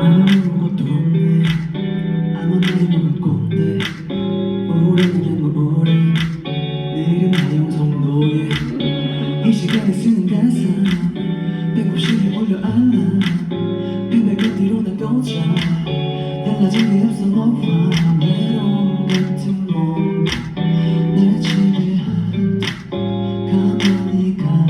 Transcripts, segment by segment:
아무것도 없네 아무 말도 없고 없네 우울한 게 우울해 내일은 나영성 노예 이 시간에 쓰는 가사 배꼽시에 올려 안아 배배가 뒤로 나가자 달라진 게 없어 너와 외로움 같은 몸날 지배한 가만히 가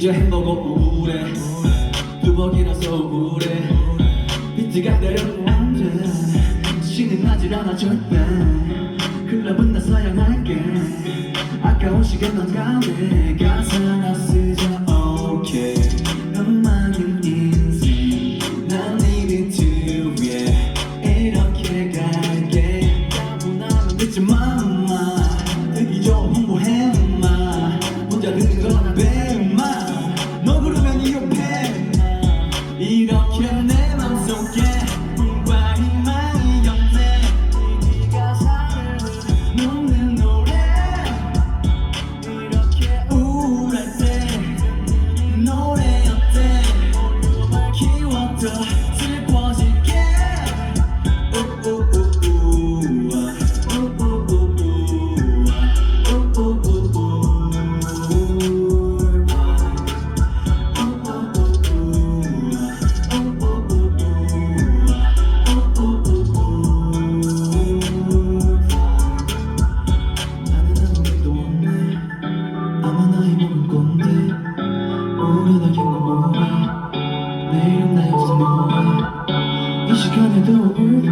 이제 햄버거 우울해. 두벅이라서 우울해. 비트가 내려오면 안돼 신이 나질 않아 절대. 클럽은 나 사양할게. 아까운 시간 난 가네. 가사 나 쓰자 오케이. okay. 매일 나에서 너와이 시간에도 울봐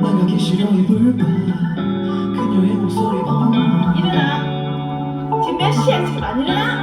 나가기 싫어 이불봐 그녀의 목소리 어머 일어나. 지금 몇 시야? 지금 안 일어나?